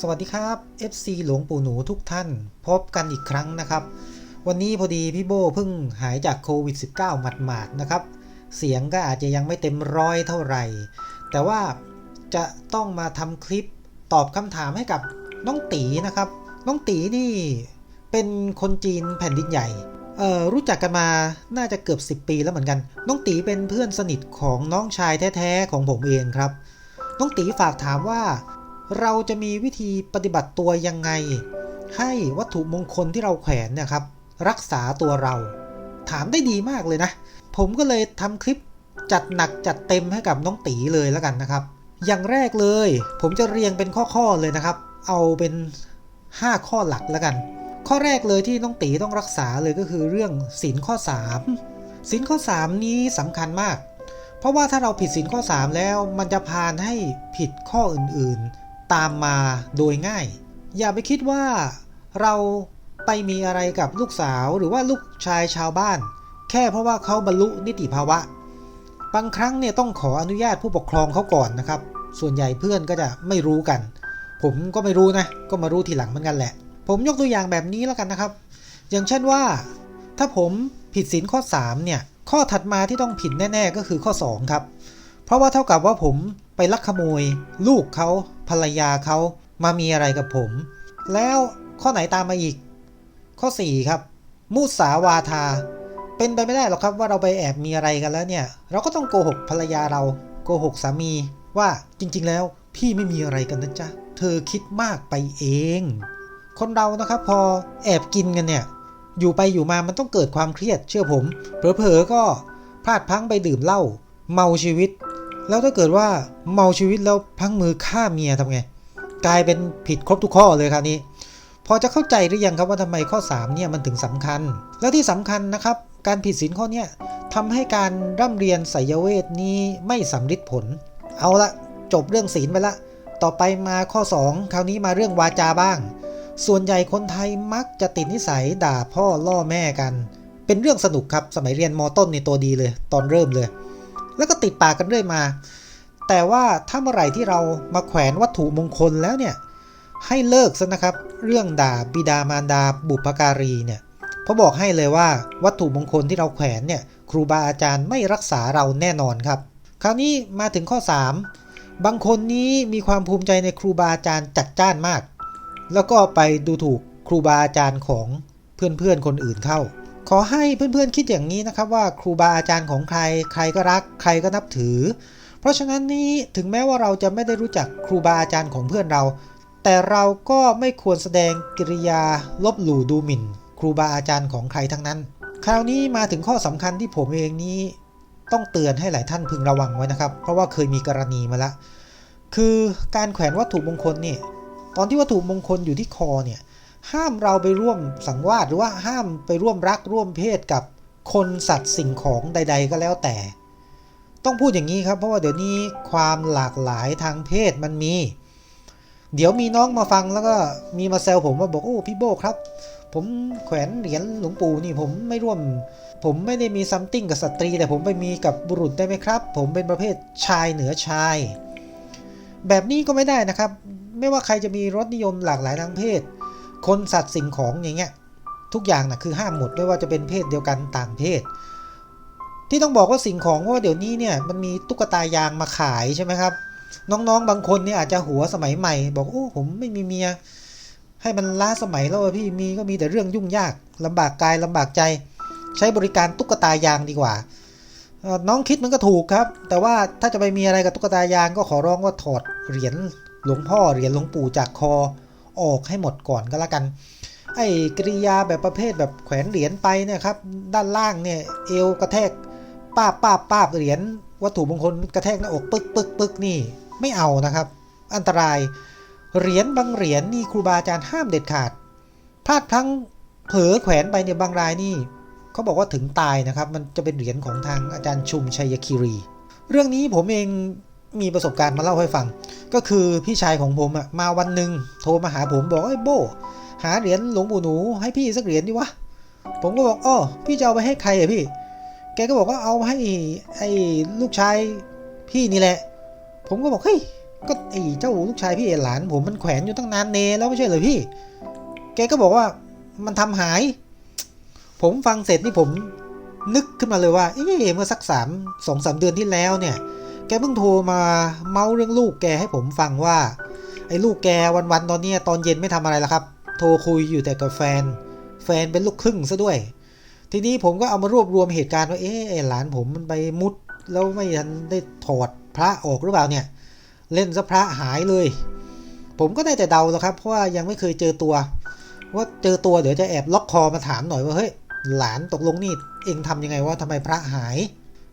สวัสดีครับ FC หลวงปู่หนูทุกท่าน พบกันอีกครั้งนะครับ วันนี้พอดีพี่โบเพิ่งหายจากโควิด -19 หมาดๆนะครับ เสียงก็อาจจะยังไม่เต็มร้อยเท่าไหร่ แต่ว่าจะต้องมาทำคลิปตอบคำถามให้กับน้องตีนะครับ น้องตีนี่เป็นคนจีนแผ่นดินใหญ่เออรู้จักกันมาน่าจะเกือบ 10 ปีแล้วเหมือนกัน น้องตีเป็นเพื่อนสนิทของน้องชายแท้ๆของผมเองครับ น้องตีฝากถามว่า เราจะมีวิธีปฏิบัติตัวยังไง ให้วัตถุมงคลที่เราแขวนเนี่ยครับ รักษาตัวเรา ถามได้ดีมากเลยนะ ผมก็เลยทำคลิปจัดหนักจัดเต็มให้กับน้องตีเลยแล้วกันนะครับ อย่างแรกเลย ผมจะเรียงเป็นข้อๆเลยนะครับ เอาเป็น 5 ข้อหลักแล้วกัน ข้อแรกเลยที่น้องตีต้องรักษาเลยก็คือเรื่องศีลข้อ 3ศีลข้อ 3 นี้สำคัญมาก เพราะว่าถ้าเราผิดศีลข้อ 3 แล้วมันจะพานให้ผิดข้ออื่นๆ ตามมาโดยง่าย อย่าไปคิดว่าเราไปมีอะไรกับลูกสาวหรือว่าลูกชายชาวบ้าน แค่เพราะว่าเขาบรรลุนิติภาวะ บางครั้งเนี่ยต้องขออนุญาตผู้ปกครองเขาก่อนนะครับ ส่วนใหญ่เพื่อนก็จะไม่รู้กัน ผมก็ไม่รู้นะ ก็มารู้ทีหลังเหมือนกันแหละ ผมยกตัวอย่างแบบนี้แล้วกันนะครับ อย่างเช่นว่า ถ้าผมผิดศีลข้อ 3 เนี่ย ข้อถัดมาที่ต้องผิดแน่ ๆ ก็คือข้อ 2 ครับ เพราะว่าเท่ากับว่าผม ไปลักขโมย ลูกเขาภรรยาเขามามีอะไรกับผม แล้วข้อไหนตามมาอีก ข้อ 4 ครับ มุสาวาทา เป็นไปไม่ได้หรอกครับว่าเราไปแอบมีอะไรกันแล้วเนี่ย เราก็ต้องโกหกภรรยาเราโกหกสามีว่าจริงๆแล้วพี่ไม่มีอะไรกันนะจ๊ะ เธอคิดมากไปเอง คนเรานะครับพอแอบกินกันเนี่ย อยู่ไปอยู่มามันต้องเกิดความเครียดเชื่อผม เผลอๆก็พลาดพังไปดื่มเหล้าเมาชีวิต แล้วถ้าเกิดว่าเมาชีวิตแล้วพังมือฆ่าเมียทำไง กลายเป็นผิดครบทุกข้อเลยคราวนี้พอจะเข้าใจหรือยังครับว่าทำไมข้อ3เนี่ยมันถึงสำคัญ แล้วที่สำคัญนะครับ การผิดศีลข้อเนี้ยทำให้การร่ำเรียนไสยเวทนี้ไม่สำฤทธิ์ผล เอาละจบเรื่องศีลไปละ ต่อไปมาข้อ 2 คราวนี้มาเรื่องวาจาบ้าง ส่วนใหญ่คนไทยมักจะติดนิสัยด่าพ่อล่อแม่กัน เป็นเรื่องสนุกครับสมัยเรียนมต้นในตัวดีเลย ตอนเริ่มเลย แล้วก็ติดปากกันเรื่อยมา แต่ว่าถ้าเมื่อไหร่ที่เรามาแขวนวัตถุมงคลแล้วเนี่ยให้เลิกซะนะครับ เรื่องด่าบิดามารดาบุพการีเนี่ยเพราะบอกให้เลยว่าวัตถุมงคลที่เราแขวนเนี่ยครูบาอาจารย์ไม่รักษาเราแน่นอนครับ คราวนี้มาถึงข้อ 3 บางคนนี้มีความภูมิใจในครูบาอาจารย์จัดจ้านมาก แล้วก็ไปดูถูกครูบาอาจารย์ของเพื่อนๆคนอื่นเข้า ขอให้เพื่อนๆคิดอย่างนี้นะครับว่าครูบาอาจารย์ของใคร ใครก็รัก ใครก็นับถือ เพราะฉะนั้นนี้ถึงแม้ว่าเราจะไม่ได้รู้จักครูบาอาจารย์ของเพื่อนเรา แต่เราก็ไม่ควรแสดงกิริยาลบหลู่ดูหมิ่น ครูบาอาจารย์ของใครทั้งนั้น คราวนี้มาถึงข้อสำคัญที่ผมเองนี้ต้องเตือนให้หลายท่านพึงระวังไว้นะครับ เพราะว่าเคยมีกรณีมาล้วคือการแขวนวัตถุมงคลเนี่ยตอนที่วัตถุมงคลอยู่ที่คอเนี่ย ห้ามเราไปร่วมสังวาสหรือว่าห้ามไปร่วมรักร่วมเพศกับคนสัตว์สิ่งของใด ๆ ก็แล้วแต่ ต้องพูดอย่างนี้ครับเพราะว่าเดี๋ยวนี้ความหลากหลายทางเพศมันมี เดี๋ยวมีน้องมาฟังแล้วก็มีมาแซวผมว่าบอกโอ้พี่โบครับ ผมแขวนเหรียญหลวงปู่นี่ผมไม่ร่วม ผมไม่ได้มีซัมติงกับสตรี แต่ผมไปมีกับบุรุษได้ไหมครับ ผมเป็นประเภทชายเหนือชาย แบบนี้ก็ไม่ได้นะครับ ไม่ว่าใครจะมีรสนิยมหลากหลายทางเพศ คนสัตว์สิ่งของอย่างเงี้ยทุกอย่างนะคือห้ามหมดไม่ว่าจะเป็นเพศเดียวกันต่างเพศ ที่ต้องบอกว่าสิ่งของว่าเดี๋ยวนี้เนี่ยมันมีตุ๊กตายางมาขายใช่ไหมครับ น้องๆบางคนเนี่ยอาจจะหัวสมัยใหม่ บอกโอ้ผมไม่มีเมีย ให้มันล้าสมัยแล้วพี่มีก็มีแต่เรื่องยุ่งยากลำบากกายลำบากใจ ใช้บริการตุ๊กตายางดีกว่าน้องคิดมันก็ถูกครับ แต่ว่าถ้าจะไปมีอะไรกับตุ๊กตายางก็ขอร้องว่าถอดเหรียญหลวงพ่อเหรียญหลวงปู่จากคอ ออกให้หมดก่อนก็แล้วกัน ไอ้กริยาแบบประเภทแบบแขวนเหรียญไปเนี่ยครับด้านล่างเนี่ยเอวกระแทกป้าบป้าบป้าบเหรียญวัตถุมงคลกระแทกหน้าอกปึ๊กปึ๊กปึ๊กนี่ไม่เอานะครับ อันตรายเหรียญบางเหรียญนี่ครูบาอาจารย์ห้ามเด็ดขาดพลาดพลั้งเผลอแขวนไปเนี่ยบางรายนี่เขาบอกว่าถึงตายนะครับ มันจะเป็นเหรียญของทางอาจารย์ชุมชัยคีรี เรื่องนี้ผมเอง มีประสบการณ์มาเล่าให้ฟัง ก็คือพี่ชายของผมอะมาวันหนึ่งโทรมาหาผมบอกเอ้ยโบหาเหรียญหลวงปู่หนูให้พี่สักเหรียญดิวะผมก็บอกอ้อพี่จะเอาไปให้ใครอะพี่ แกก็บอกว่าเอาให้ไอ้ลูกชายพี่นี่แหละ ผมก็บอกเฮ้ยก็ไอ้เจ้าลูกชายพี่หลานผมมันแขวนอยู่ตั้งนานเนแล้วไม่ใช่เหรอพี่ แกก็บอกว่ามันทำหาย ผมฟังเสร็จนี่ผมนึกขึ้นมาเลยว่า เอ๊ะเมื่อสักสามสองสามเดือนที่แล้วเนี่ย แกเพิ่งโทรมาเมาเรื่องลูกแกให้ผมฟังว่า ไอ้ลูกแกวันๆตอนนี้ตอนเย็นไม่ทำอะไรและครับ โทรคุยอยู่แต่กับแฟน แฟนเป็นลูกครึ่งซะด้วย ทีนี้ผมก็เอามารวบรวมเหตุการณ์ว่าเอ๊ะไอหลานผมมันไปมุด แล้วไม่ทันได้ถอดพระออกหรือเปล่าเนี่ย เล่นซะพระหายเลย ผมก็ได้แต่เดาแล้วครับ เพราะว่ายังไม่เคยเจอตัว ว่าเจอตัวเดี๋ยวจะแอบล็อกคอมาถามหน่อยว่าเฮ้ยหลานตกลงนี่เองทำยังไงว่าทำไมพระหาย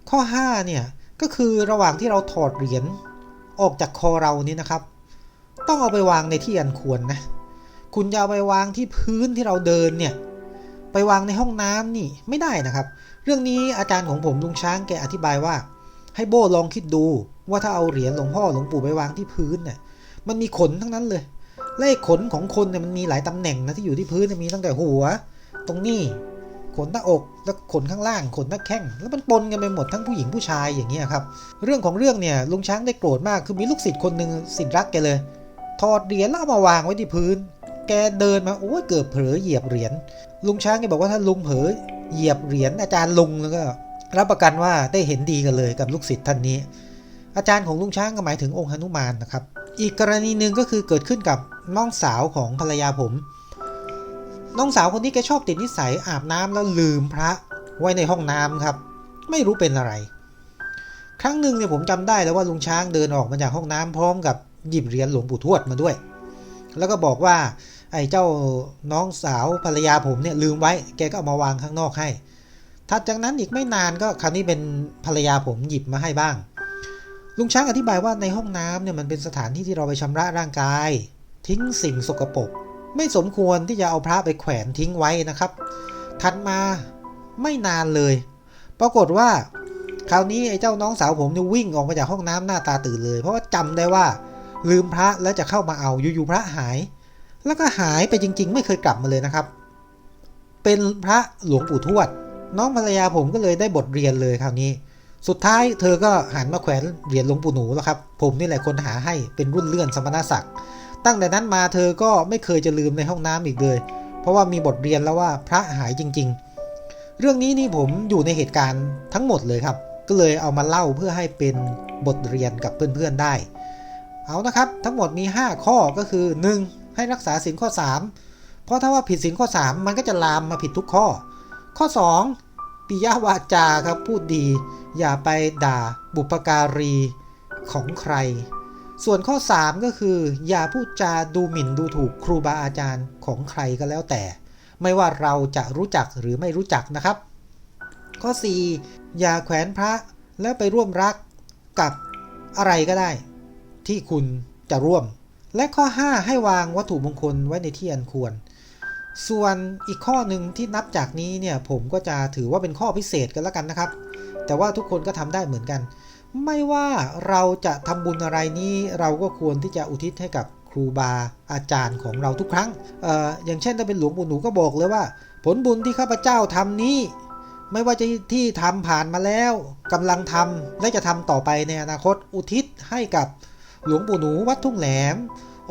ข้อ5เนี่ย ก็คือระหว่างที่เราถอดเหรียญออกจากคอเรานี่นะครับ ต้องเอาไปวางในที่อันควรนะ คุณจะเอาไปวางที่พื้นที่เราเดินเนี่ย ไปวางในห้องน้ำนี่ไม่ได้นะครับ เรื่องนี้อาจารย์ของผมลุงช้างแกอธิบายว่า ให้โบลองคิดดูว่าถ้าเอาเหรียญหลวงพ่อหลวงปู่ไปวางที่พื้นเนี่ยมันมีขนทั้งนั้นเลยและขนของคนเนี่ยมันมีหลายตำแหน่งนะที่อยู่ที่พื้นมีตั้งแต่หัว ตรงนี้ ขนหน้าอกแล้วขนข้างล่าง ขนหน้าแข้งแล้วมันปนกันไปหมดทั้งผู้หญิงผู้ชายอย่างเงี้ยครับเรื่องของเรื่องเนี่ยลุงช้างได้โกรธมากคือมีลูกศิษย์คนหนึ่งศิษย์รักแกเลยถอดเหรียญแล้วามาวางไว้ที่พื้น แกเดินมาโอ้ยเกือบเผลอเหยียบเหรียญลุงช้างแกบอกว่าถ้าลุงเผลอเหยียบเหรียญอาจารย์ลุงแล้วก็รับประกันว่าได้เห็นดีกันเลยกับลูกศิษย์ท่านนี้ อาจารย์ของลุงช้างก็หมายถึงองค์หนุมานนะครับ อีกกรณีหนึ่งก็คือเกิดขึ้นกับน้องสาวของภรรยาผม น้องสาวคนนี้แกชอบติดนิสัยอาบน้ำแล้วลืมพระไว้ในห้องน้ำครับ ไม่รู้เป็นอะไร ครั้งหนึ่งเนี่ยผมจำได้แล้วว่าลุงช้างเดินออกมาจากห้องน้ำพร้อมกับหยิบเหรียญหลวงปู่ทวดมาด้วย แล้วก็บอกว่าไอ้เจ้าน้องสาวภรรยาผมเนี่ยลืมไว้ แกก็เอามาวางข้างนอกให้ถัดจากนั้นอีกไม่นานก็คราวนี้เป็นภรรยาผมหยิบมาให้บ้าง ลุงช้างอธิบายว่าในห้องน้ำเนี่ยมันเป็นสถานที่ที่เราไปชำระร่างกาย ทิ้งสิ่งสกปรก ไม่สมควรที่จะเอาพระไปแขวนทิ้งไว้นะครับ ถัดมาไม่นานเลย ปรากฏว่า คราวนี้ไอ้เจ้าน้องสาวผมเนี่ยวิ่งออกมาจากห้องน้ำหน้าตาตื่นเลย เพราะว่าจำได้ว่าลืมพระแล้วจะเข้ามาเอาอยู่ๆพระหาย แล้วก็หายไปจริง ๆ ไม่เคยกลับมาเลยนะครับ เป็นพระหลวงปู่ทวด น้องภรรยาผมก็เลยได้บทเรียนเลยคราวนี้ สุดท้ายเธอก็หันมาแขวนเหรียญหลวงปู่หนูแล้วครับ ผมนี่แหละคนหาให้เป็นรุ่นเลื่อนสมณศักดิ์ ตั้งแต่นั้นมาเธอก็ไม่เคยจะลืมในห้องน้ำอีกเลย เพราะว่ามีบทเรียนแล้วว่าพระหายจริง ๆ เรื่องนี้นี่ผมอยู่ในเหตุการณ์ทั้งหมดเลยครับ ก็เลยเอามาเล่าเพื่อให้เป็นบทเรียนกับเพื่อนๆได้ เอานะครับ ทั้งหมดมี 5 ข้อก็คือ 1. ให้รักษาศีลข้อ 3 เพราะถ้าว่าผิดศีลข้อ 3 มันก็จะลามมาผิดทุกข้อ ข้อ 2. ปิยวาจาครับพูดดี อย่าไปด่าบุปการีของใคร ส่วนข้อ 3 ก็คือ อย่าพูดจาดูหมิ่นดูถูกครูบาอาจารย์ของใครก็แล้วแต่ ไม่ว่าเราจะรู้จักหรือไม่รู้จักนะครับ ข้อ 4 อย่าแขวนพระแล้วไปร่วมรักกับอะไรก็ได้ ที่คุณจะร่วม และข้อ 5 ให้วางวัตถุมงคลไว้ในที่อันควร ส่วนอีกข้อหนึ่งที่นับจากนี้เนี่ยผมก็จะถือว่าเป็นข้อพิเศษกันแล้วกันนะครับ แต่ว่าทุกคนก็ทำได้เหมือนกัน ไม่ว่าเราจะทำบุญอะไรนี้เราก็ควรที่จะอุทิศให้กับครูบาอาจารย์ของเราทุกครั้งอออย่างเช่นถ้าเป็นหลวงปู่หนูก็บอกเลยว่า ผลบุญที่ข้าพเจ้าทำนี้ ไม่ว่าจะที่ทำผ่านมาแล้วกำลังทำและจะทำต่อไปในอนาคตอุทิศให้กับหลวงปู่หนูวัดทุ่งแหลม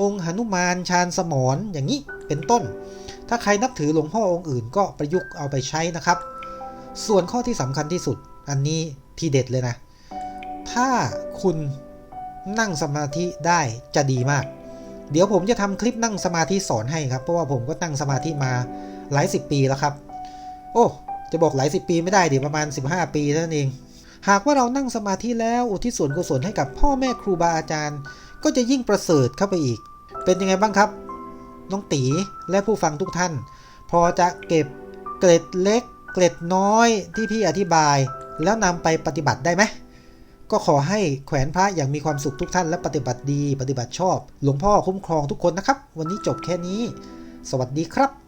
องค์หนุมานชาญสมรอย่างนี้เป็นต้น ถ้าใครนับถือหลวงพ่อองค์อื่นก็ประยุกต์เอาไปใช้นะครับ ส่วนข้อที่สำคัญที่สุดอันนี้ที่เด็ดเลยนะ ถ้าคุณนั่งสมาธิได้จะดีมาก เดี๋ยวผมจะทำคลิปนั่งสมาธิสอนให้ครับ เพราะว่าผมก็นั่งสมาธิมาหลายสิบปีแล้วครับ โอ้จะบอกหลายสิบปีไม่ได้เดี๋ยวประมาณ 15 ปีเท่านั้นเอง หากว่าเรานั่งสมาธิแล้วอุทิศส่วนกุศลให้กับพ่อแม่ครูบาอาจารย์ ก็จะยิ่งประเสริฐเข้าไปอีก เป็นยังไงบ้างครับ น้องตีและผู้ฟังทุกท่าน พอจะเก็บเกร็ดเล็ก เกร็ดน้อยที่พี่อธิบาย แล้วนำไปปฏิบัติได้ไหม ก็ขอให้แขวนพระอย่างมีความสุขทุกท่านและปฏิบัติดี ปฏิบัติชอบ หลวงพ่อคุ้มครองทุกคนนะครับ วันนี้จบแค่นี้ สวัสดีครับ